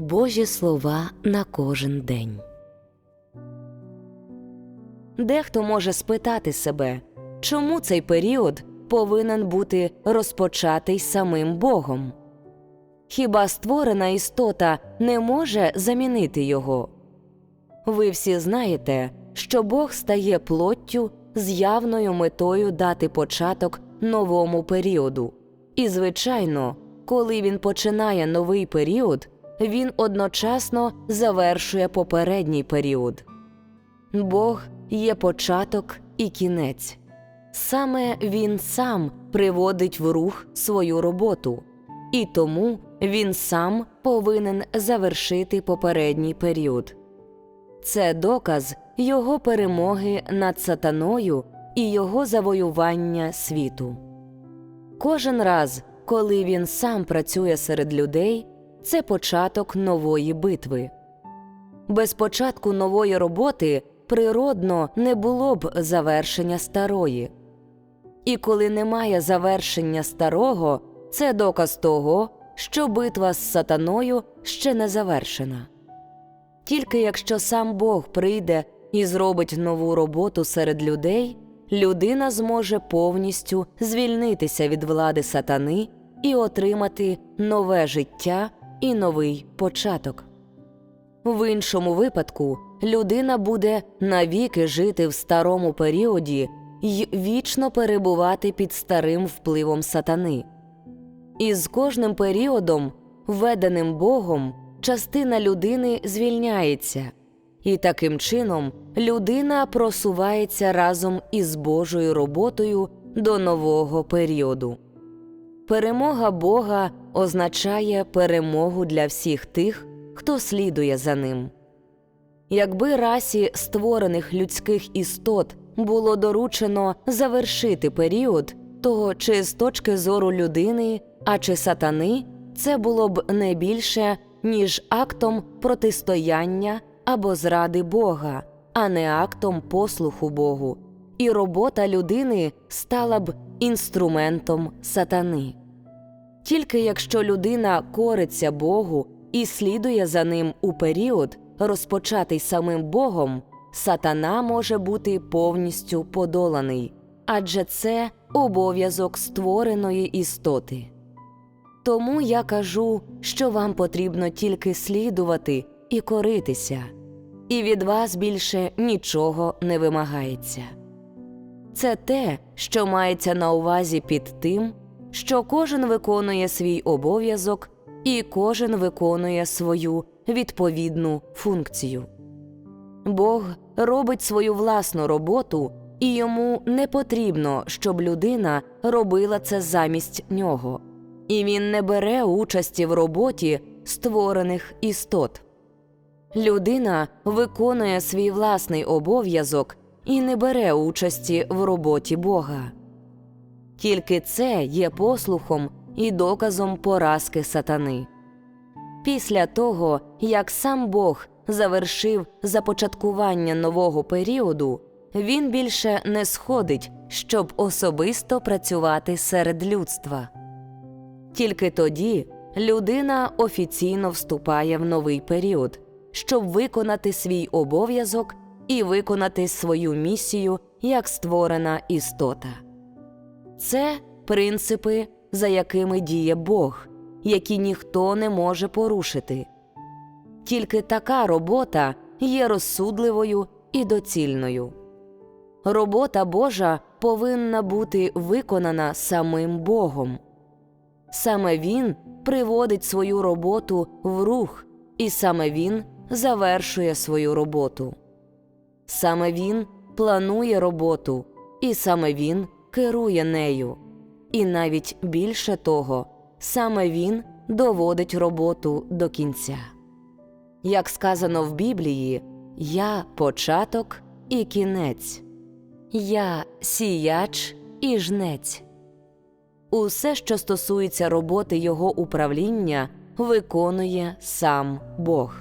Божі слова на кожен день. Дехто може спитати себе, чому цей період повинен бути розпочатий самим Богом? Хіба створена істота не може замінити його? Ви всі знаєте, що Бог стає плоттю з явною метою дати початок новому періоду. І, звичайно, коли він починає новий період, він одночасно завершує попередній період. Бог є початок і кінець. Саме він сам приводить в рух свою роботу, і тому він сам повинен завершити попередній період. Це доказ його перемоги над сатаною і його завоювання світу. Кожен раз, коли він сам працює серед людей, це початок нової битви. Без початку нової роботи природно не було б завершення старої. І коли немає завершення старого, це доказ того, що битва з сатаною ще не завершена. Тільки якщо сам Бог прийде і зробить нову роботу серед людей, людина зможе повністю звільнитися від влади сатани і отримати нове життя і новий початок. В іншому випадку людина буде навіки жити в старому періоді й вічно перебувати під старим впливом сатани. І з кожним періодом, введеним Богом, частина людини звільняється, і таким чином людина просувається разом із Божою роботою до нового періоду. Перемога Бога означає перемогу для всіх тих, хто слідує за ним. Якби расі створених людських істот було доручено завершити період, то чи з точки зору людини, а чи сатани, це було б не більше, ніж актом протистояння або зради Бога, а не актом послуху Богу, і робота людини стала б інструментом сатани. Тільки якщо людина кориться Богу і слідує за ним у період, розпочатий самим Богом, сатана може бути повністю подоланий, адже це обов'язок створеної істоти. Тому я кажу, що вам потрібно тільки слідувати і коритися, і від вас більше нічого не вимагається. Це те, що мається на увазі під тим, що кожен виконує свій обов'язок і кожен виконує свою відповідну функцію. Бог робить свою власну роботу, і йому не потрібно, щоб людина робила це замість нього, і він не бере участі в роботі створених істот. Людина виконує свій власний обов'язок і не бере участі в роботі Бога. Тільки це є послухом і доказом поразки сатани. Після того, як сам Бог завершив започаткування нового періоду, він більше не сходить, щоб особисто працювати серед людства. Тільки тоді людина офіційно вступає в новий період, щоб виконати свій обов'язок і виконати свою місію як створена істота. Це принципи, за якими діє Бог, які ніхто не може порушити. Тільки така робота є розсудливою і доцільною. Робота Божа повинна бути виконана самим Богом. Саме Він приводить свою роботу в рух, і саме Він завершує свою роботу. Саме Він планує роботу, і саме Він керує нею. І навіть більше того, саме Він доводить роботу до кінця. Як сказано в Біблії, я початок і кінець, я сіяч і жнець. Усе, що стосується роботи його управління, виконує сам Бог.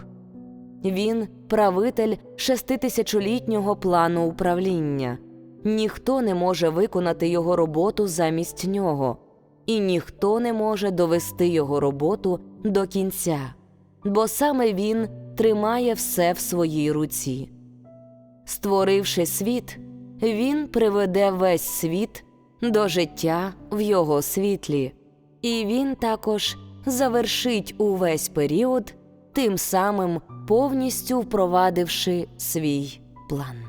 Він правитель шеститисячолітнього плану управління. Ніхто не може виконати його роботу замість нього, і ніхто не може довести його роботу до кінця. бо саме він тримає все в своїй руці. Створивши світ, він приведе весь світ до життя в його світлі, і він також завершить увесь період, тим самим повністю впровадивши свій план.